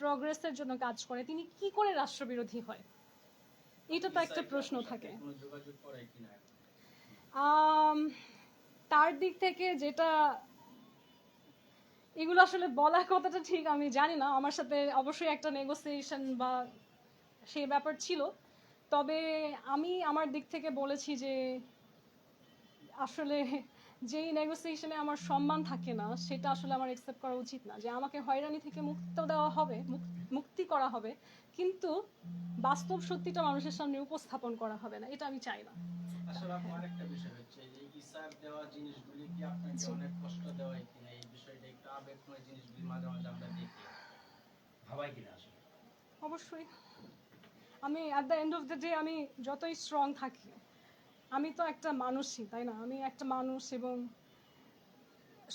প্রগ্রেসের জন্য কাজ করে, তিনি কি করে রাষ্ট্রবিরোধী হয়? এটা তো একটা প্রশ্ন থাকে। তার দিক থেকে যেটা, এগুলো আসলে বলা কথাটা ঠিক আমি জানি না। আমার সাথে অবশ্যই একটা নেগোসিয়েশন বা সেই ব্যাপার ছিল। তবে আমি আমার দিক থেকে বলেছি যে আসলে যেই নেগোসিয়েশনে আমার সম্মান থাকে না সেটা আসলে আমার একসেপ্ট করা উচিত না। যে আমাকে হয়রানি থেকে মুক্ত দেওয়া হবে মুক- মুক্তি করা হবে কিন্তু বাস্তব সত্যিটা মানুষের সামনে উপস্থাপন করা হবে না এটা আমি চাই না। আসলে আপনার আরেকটা বিষয় হচ্ছে যে ইসার দেওয়া জিনিসগুলি কি আপনাকে অনেক কষ্ট দেওয়া কিনা? এই বিষয়টা একটু আবেগময় জিনিসগুলি মাঝে মাঝে আমরা দেখি। ভাবাই কিনা আসলে? অবশ্যই। আমি at the end of the day আমি যতই স্ট্রং থাকি আমি তো একটা মানুষই, তাই না? আমি একটা মানুষ এবং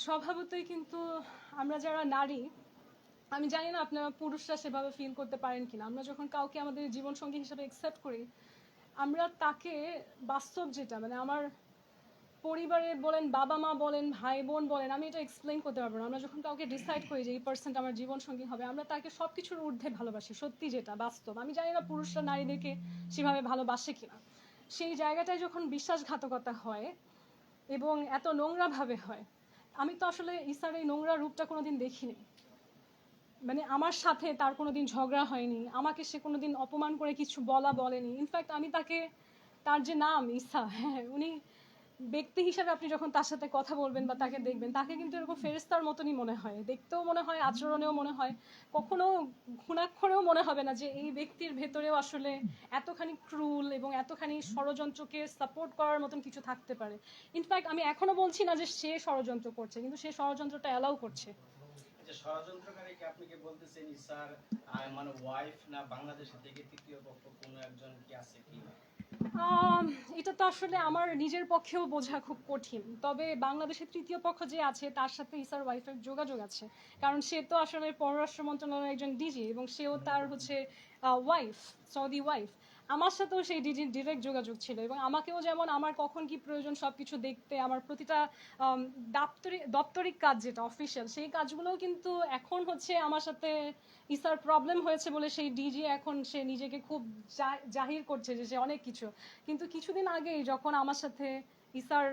স্বভাবতই কিন্তু আমরা যারা নারী, আমি জানি না আপনারা পুরুষরা সেভাবে ফিল করতে পারেন কিনা। আমরা যখন কাউকে আমাদের জীবনসঙ্গী হিসেবে অ্যাকসেপ্ট করি, আমরা তাকে বাস্তব যেটা মানে আমার পরিবারে বলেন বাবা মা বলেন ভাই বোন বলেন, আমি এটা এক্সপ্লেন করতে পারব না। আমরা যখন কাউকে ডিসাইড করি যে এই পার্সেন্ট আমার জীবন সঙ্গী হবে, আমরা তাকে সব কিছুর ঊর্ধ্বে ভালোবাসি, সত্যি যেটা, বাস্তব। আমি জানি না পুরুষরা নারীদেরকে সেভাবে ভালোবাসে কিনা। সেই জায়গাটায় যখন বিশ্বাসঘাতকতা হয় এবং এত নোংরাভাবে হয়, আমি তো আসলে ইসার এই নোংরা রূপটা কোনোদিন দেখিনি। মানে আমার সাথে তার কোনোদিন ঝগড়া হয়নি, আমাকে সে কোনোদিন অপমান করে কিছু বলা বলেনি। ইনফ্যাক্ট আমি তাকে, তার যে নাম ইসা হ্যাঁ উনি ব্যক্তি হিসাবে আপনি যখন তার সাথে কথা বলবেন বা তাকে দেখবেন, তাকে কিন্তু এরকম ফেরেস্তার মতনই মনে হয়। দেখতেও মনে হয়, আচরণেও মনে হয়। কখনো ঘুণাক্ষরেও মনে হবে না যে এই ব্যক্তির ভেতরেও আসলে এতখানি ক্রুল এবং এতখানি ষড়যন্ত্রকে সাপোর্ট করার মতন কিছু থাকতে পারে। ইনফ্যাক্ট আমি এখনও বলছি না যে সে ষড়যন্ত্র করছে, কিন্তু সে ষড়যন্ত্রটা অ্যালাউ করছে। যে ষড়যন্ত্রকারীকে আপনি কি বলতেছেন আহ, মানে ওয়াইফ না বাংলাদেশের থেকে তৃতীয় পক্ষ একজন কি আছে কি এটা তো আসলে আমার নিজের পক্ষেও বোঝা খুব কঠিন। তবে বাংলাদেশের তৃতীয় পক্ষ যে আছে তার সাথে ইসার ওয়াইফের যোগাযোগ আছে। কারণ সে তো আসলে পররাষ্ট্র মন্ত্রণালয়ের একজন ডিজি এবং সেও তার হচ্ছে ওয়াইফ সৌদি ওয়াইফ আমার সাথেও সেই ডিরেক্ট যোগাযোগ ছিল এবং আমাকেও যেমন আমার কখন কি প্রয়োজন সব কিছু দেখতে, আমার প্রতিটা দাপ্তরিক দপ্তরিক কাজ যেটা অফিসিয়াল সেই কাজগুলোও কিন্তু এখন হচ্ছে আমার সাথে ইসার প্রবলেম হয়েছে বলে সেই ডিজি এখন সে নিজেকে খুব জাহির করছে যে সে অনেক কিছু। কিন্তু কিছুদিন আগেই যখন আমার সাথে ইসার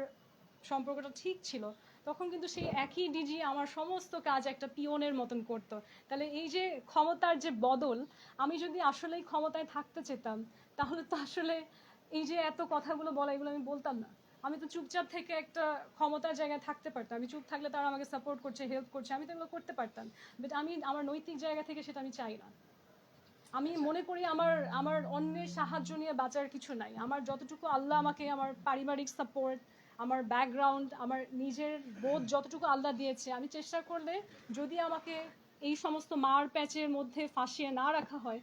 সম্পর্কটা ঠিক ছিল তখন কিন্তু সেই একই ডিজি আমার সমস্ত কাজ একটা পিওনের মতন করতো। তাহলে এই যে ক্ষমতার যে বদল আমি যদি আসলেই ক্ষমতায় থাকতে চেতাম তাহলে তো আসলে এই যে এত কথাগুলো বলা এগুলো আমি বলতাম না। আমি তো চুপচাপ থেকে একটা ক্ষমতার জায়গায় থাকতে পারতাম। আমি চুপ থাকলে তারা আমাকে সাপোর্ট করছে হেল্প করছে আমি তো এগুলো করতে পারতাম। বাট আমি আমার নৈতিক জায়গা থেকে সেটা আমি চাই না। আমি মনে করি আমার আমার অন্যের সাহায্য নিয়ে বাঁচার কিছু নাই। আমার যতটুকু আল্লাহ আমাকে আমার পারিবারিক সাপোর্ট আমার ব্যাকগ্রাউন্ড আমার নিজের বোধ যতটুকু আল্লাহ দিয়েছে আমি চেষ্টা করলে যদি আমাকে এই সমস্ত মার প্যাচের মধ্যে ফাঁসিয়ে না রাখা হয়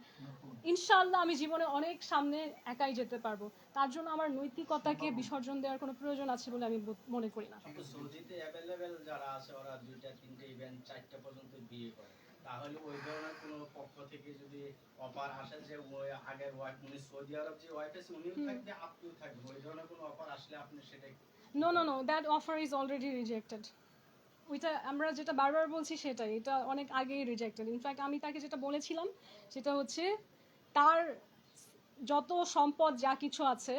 ইনশাআল্লাহ আমি জীবনে অনেক সামনে একাই যেতে পারব। তার জন্য আমার নৈতিকতাকে বিসর্জন দেওয়ার কোনো প্রয়োজন আছে বলে আমি মনে করি না। সৌদিতে অ্যাভেলেবেল যারা আছে ওরা দুইটা তিনটে ইভেন্ট চারটা পর্যন্ত বিয়ে করে। তাহলে ওই ধরনের কোনো পক্ষ থেকে যদি অফার আসে যে ওই আগের ওয়াইফ উনি সৌদি আরব যে ওয়াইফ আছে উনিও থাকবে আপনিও থাকবেন। ওই ধরনের কোনো অফার আসলে আপনি সেটা no no no that offer is already rejected ওইটা আমরা যেটা বারবার বলছি সেটাই, এটা অনেক আগেই রিজেক্টেড ইনফ্যাক্ট আমি তাকে যেটা বলেছিলাম, সেটা হচ্ছে তার যত সম্পদ যা কিছু আছে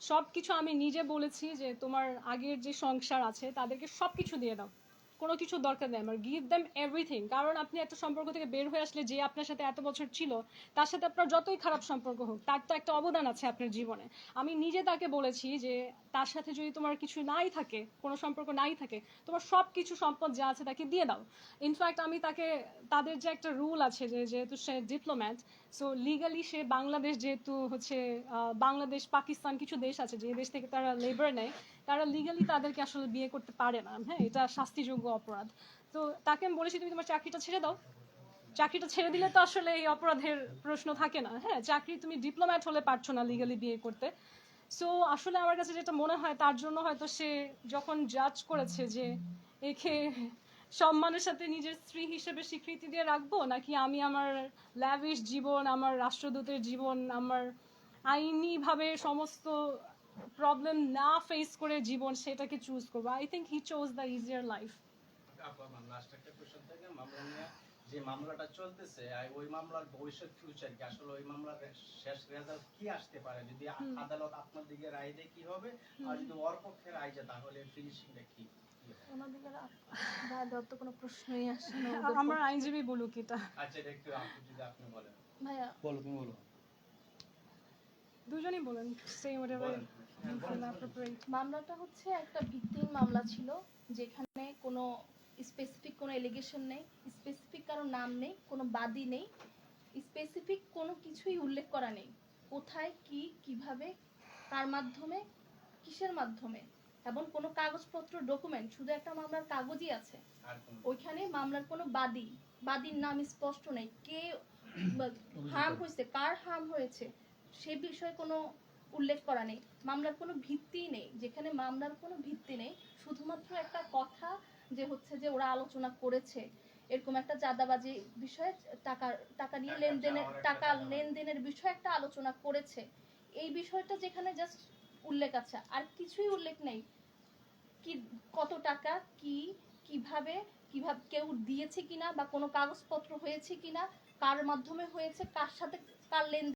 সব কিছু আমি নিজে বলেছি যে তোমার আগের যে সংসার আছে, তাদেরকে সব কিছু দিয়ে দাও। কোনো কিছু দরকার নেই আমার। গিভ দেম এভরিথিং কারণ আপনি একটা সম্পর্ক থেকে বের হয়ে আসলে যে আপনার সাথে এত বছর ছিল, তার সাথে আপনার যতই খারাপ সম্পর্ক হোক, তার তো একটা অবদান আছে আপনার জীবনে। আমি নিজে তাকে বলেছি যে, তার সাথে যদি তোমার কিছু নাই থাকে, কোনো সম্পর্ক নাই থাকে, তোমার সব কিছু সম্পদ যা আছে তাকে দিয়ে দাও। ইনফ্যাক্ট আমি তাকে, তাদের যে একটা রুল আছে যে, যেহেতু সে ডিপ্লোম্যাট সো লিগালি সে বাংলাদেশ যেহেতু হচ্ছে বাংলাদেশ, পাকিস্তান কিছু দেশ আছে, যে দেশ থেকে তারা লেবার নেয়, তারা লিগালি তাদেরকে আসলে বিয়ে করতে পারে না। হ্যাঁ এটা শাস্তিযোগ্য অপরাধ। তো তাকে আমি বলেছি, তুমি তোমার চাকরিটা ছেড়ে দাও। চাকরিটা ছেড়ে দিলে তো আসলে এই অপরাধের প্রশ্ন থাকে না। হ্যাঁ চাকরি তুমি ডিপ্লোম্যাট হলে পারছ না লিগালি বিয়ে করতে। সো আসলে আমার কাছে যেটা মনে হয়, তার জন্য হয়তো সে যখন জাজ করেছে যে একে সম্মানের সাথে নিজের স্ত্রী হিসেবে স্বীকৃতি দিয়ে রাখব, নাকি আমি আমার ল্যাভিশ জীবন, আমার রাষ্ট্রদূতের জীবন, আমার আইনিভাবে সমস্ত প্রবলেম না ফেস করে জীবন সেটাকে চুজ করব? I think he chose the easier life আপু লাস্ট একটা কোশ্চেন থাকে মামলা নিয়ে যে মামলাটা চলতেছে আর ওই মামলার ভবিষ্যৎ ফিউচার কি? আসলে ওই মামলার শেষ রেজাল্ট কি আসতে পারে? যদি আদালত আপনার দিকে রায় দেয় কি হবে? আর যদি ওর পক্ষে রায় যায় তাহলে ফিনিশিংটা কি? কি হবে? ওনাদের রায় দেওয়ার তো কোনো প্রশ্নই আসে না আমার আইনজীবী বলুক এটা। আচ্ছা একটু আপনি যদি আপনি বলেন। ভাইয়া। বলো তুমি বলো। দুজনেই বলেন সে whatever বলেন। হ্যাঁ, মামলাটা হচ্ছে একটা ভিত্তিহীন মামলা ছিল যেখানে কোনো স্পেসিফিক কোনো এলিগেশন নেই স্পেসিফিক কারও নাম নেই কোনো বাদী নেই স্পেসিফিক কোনো কিছুই উল্লেখ করা নেই। কোথায় কি কীভাবে কার মাধ্যমে কিসের মাধ্যমে এবং কোনো কাগজপত্র ডকুমেন্ট শুধু একটা মামলার কাগজই আছে। ওইখানে মামলার কোনো বাদী বাদীর নাম স্পষ্ট নেই। কে হার্ম হয়েছে কার হার্ম হয়েছে সে বিষয়ে কোনো উল্লেখ করা নেই। মামলার কোনো ভিত্তি নেই যেখানে মামলার কোনো ভিত্তি নেই। শুধুমাত্র একটা কথা যে হচ্ছে যে ওরা আলোচনা করেছে এরকম একটা চাঁদাবাজি বিষয়ে টাকা টাকা নিয়ে লেনদেনের টাকা লেনদেনের বিষয়ে একটা আলোচনা করেছে। এই বিষয়টা যেখানে জাস্ট উল্লেখ আছে আর কিছুই উল্লেখ নেই। কি কত টাকা কি কীভাবে কীভাবে কেউ দিয়েছে কিনা বা কোনো কাগজপত্র হয়েছে কিনা কার মাধ্যমে হয়েছে কার সাথে কার লেনদেন